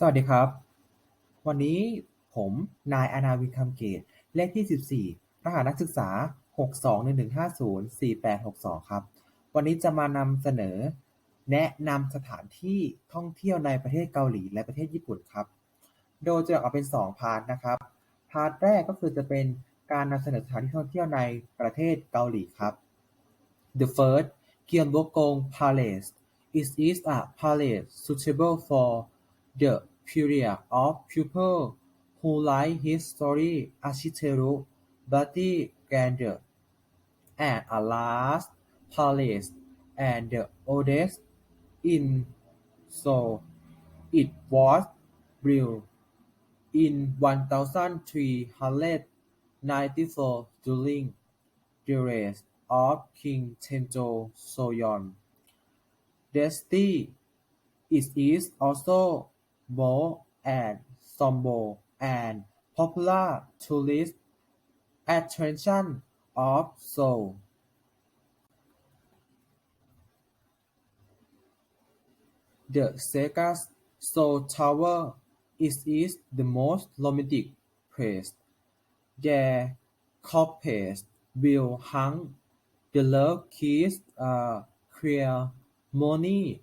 สวัสดีครับ วันนี้ผม นายอนาวิน คำเกต เลขที่ 14 รหัสนักศึกษา 6211504862 ครับ วันนี้จะมานำเสนอ แนะนำสถานที่ท่องเที่ยวในประเทศเกาหลีและประเทศญี่ปุ่นครับ โดยจะแบ่งออกเป็น 2 พาร์ทนะครับ พาร์ทแรกก็คือจะเป็นการนำเสนอสถานที่ท่องเที่ยวในประเทศเกาหลีครับ The first, Gyeongbokgung Palace. It is a palace suitable for the period of people who like history, architecture, beauty, grandeur, and a large palace and the oldest in Seoul. It was built in 1394 during the reign of King Taejo Seongjong dynasty. It is also more and symbol and popular tourist attraction of Seoul. The second Seoul Tower is is the most romantic place. Their couples will hang the love kiss uh, ceremony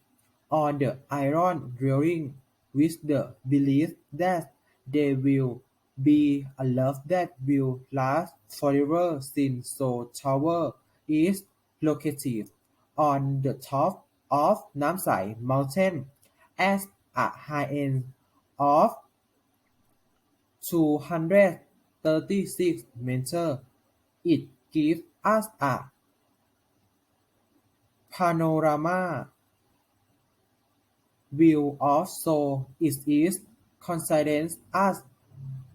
on the iron railing with the belief that there will be a love that will last forever since Seoul Tower is located on the top of Namsai Mountain at a high end of 236 meters. It gives us a panorama view of Seoul. It is considered as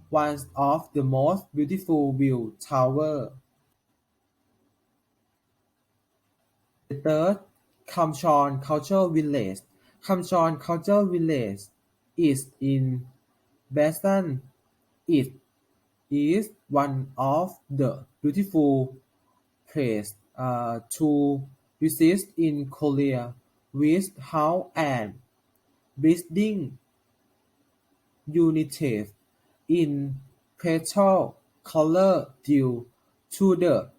one of the most beautiful view tower. The third, Kamchon Cultural Village. Kamchon Cultural Village is in Busan. It is one of the beautiful places uh, to visit in Korea with house and building united in pastel color due to the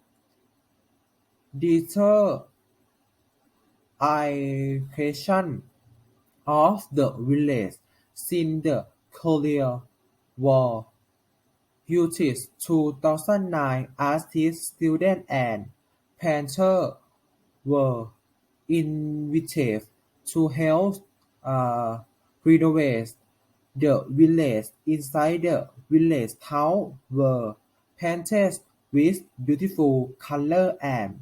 detailed illustration of the village since the Korean War. Used 2009 artists, students, and painters were invited to help uh, renovate the village. Inside the village towns were painted with beautiful colors and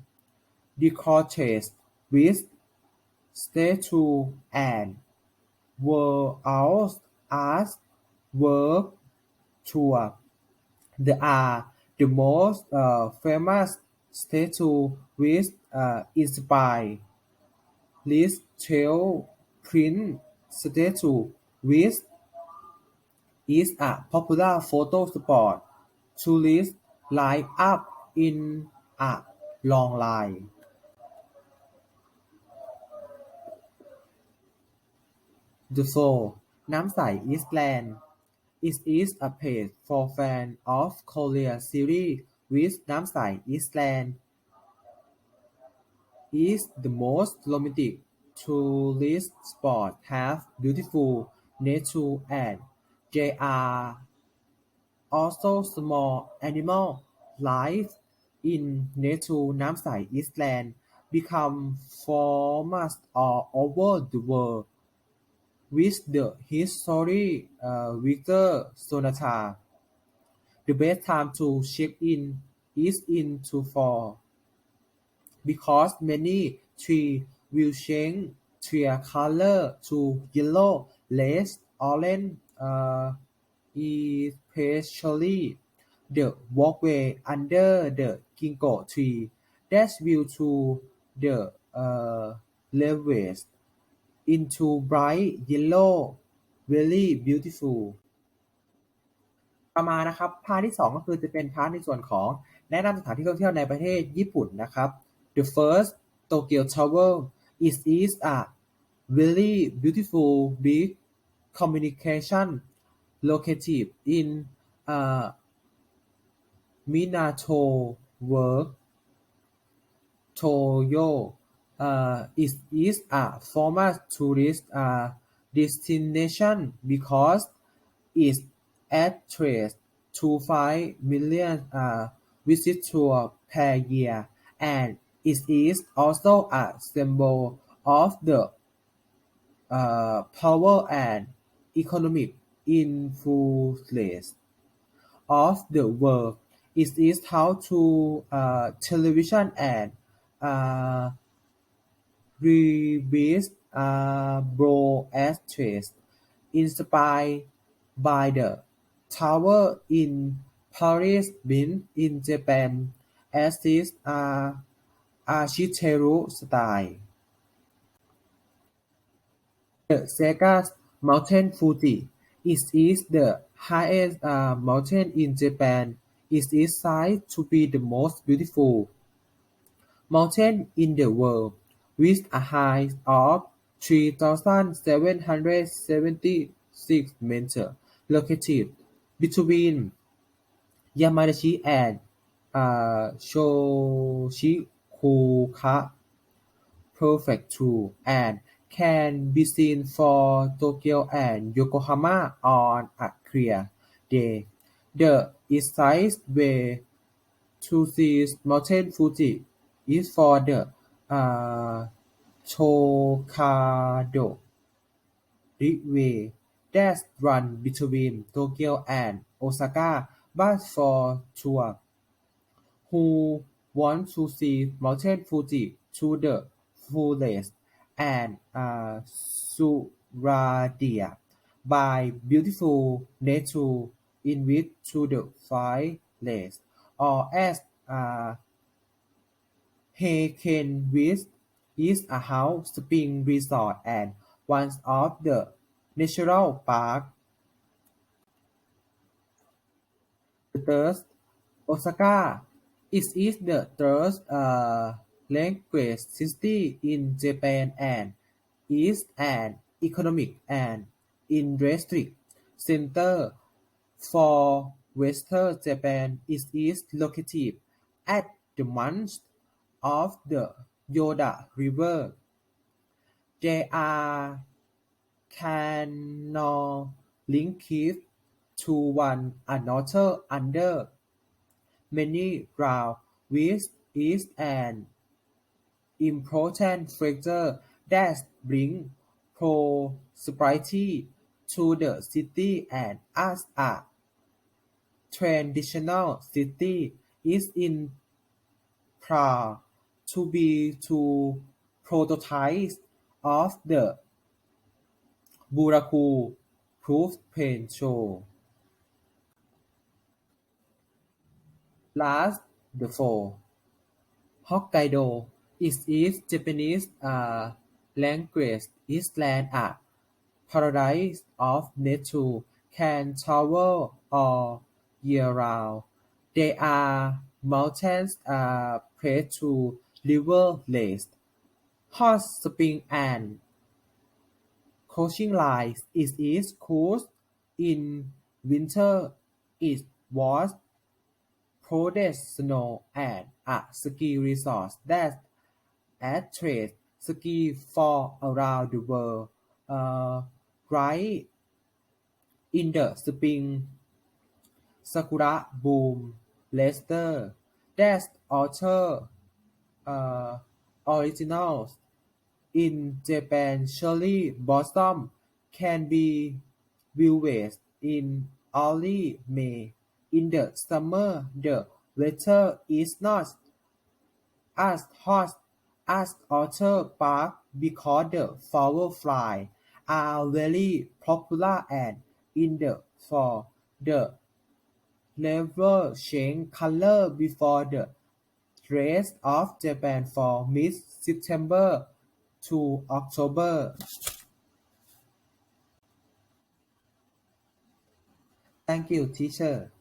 decorated with statues and wall art work tour. They are the most uh, famous statues which uh, inspired this trail print statue, which is a popular photo spot. to Tourists line up in a long line. The four Namsai is planned. It is a page for fans of Korea series with Namsai Island is the most romantic this spot have beautiful nature and they are also small animal life in nature Namsai Island become famous all over the world with the history uh, Victor Sonata. The best time to check in is in to fall because many trees will change their color to yellow, red, orange, uh, especially the walkway under the ginkgo tree that will to the uh, leaves into bright yellow very beautiful ต่อมาณนะครับพาร์ทที่ 2 ก็คือจะเป็นพาร์ทในส่วนของแนะนำสถานที่ท่องเที่ยวในประเทศญี่ปุ่นนะครับ The first Tokyo Tower it is a very beautiful big communication located in uh, Minato Work, Tokyo. Uh, it is a former tourist uh, destination because it attracts 2.5 million uh, visitors per year, and it is also a symbol of the uh, power and economic influence of the world. It is home to uh, television and uh, reviews uh, broadcasts inspired by the tower in Paris built in Japan as its uh, architectural style. The Saga Mountain Fuji is the highest uh, mountain in Japan. It is said to be the most beautiful mountain in the world, with a height of 3,776 meters, located between Yamanashi and uh, Shochikuka Prefecture, and can be seen from Tokyo and Yokohama on a clear day. The easiest way to see Mountain Fuji is for the uh, Chokado Ridgeway that runs between Tokyo and Osaka, but for tourists who want to see Mountain Fuji to the fullest and uh, surrounded by beautiful nature invite to the forest, or as uh, Heikenwitz is a hot spring resort and one of the natural parks. The third, Osaka. It is the third uh, largest city in Japan and is an economic and industry center for Western Japan. It is located at the mouth of the Yoda River. There are canals linked to one another under many grounds, which is an important factor that brings prosperity to the city and as a traditional city is in proud to be two prototypes of the Buraku Proof Paint Show. Last, the four. Hokkaido is it is Japanese uh, language island a paradise of nature can travel all year round. There are mountains uh, placed to river lakes, hot spring and. It is cold in winter. It was powdered snow and a ski resort that attracts ski for around the world. Uh, right in the spring, sakura bloom later. That's author uh, originals in Japan cherry blossom can be viewed in early May. In the summer, the weather is not as hot as Orchard Park because the fireflies are very popular and in the fall, the leaves change color before the rest of Japan from mid-September to October. Thank you, teacher.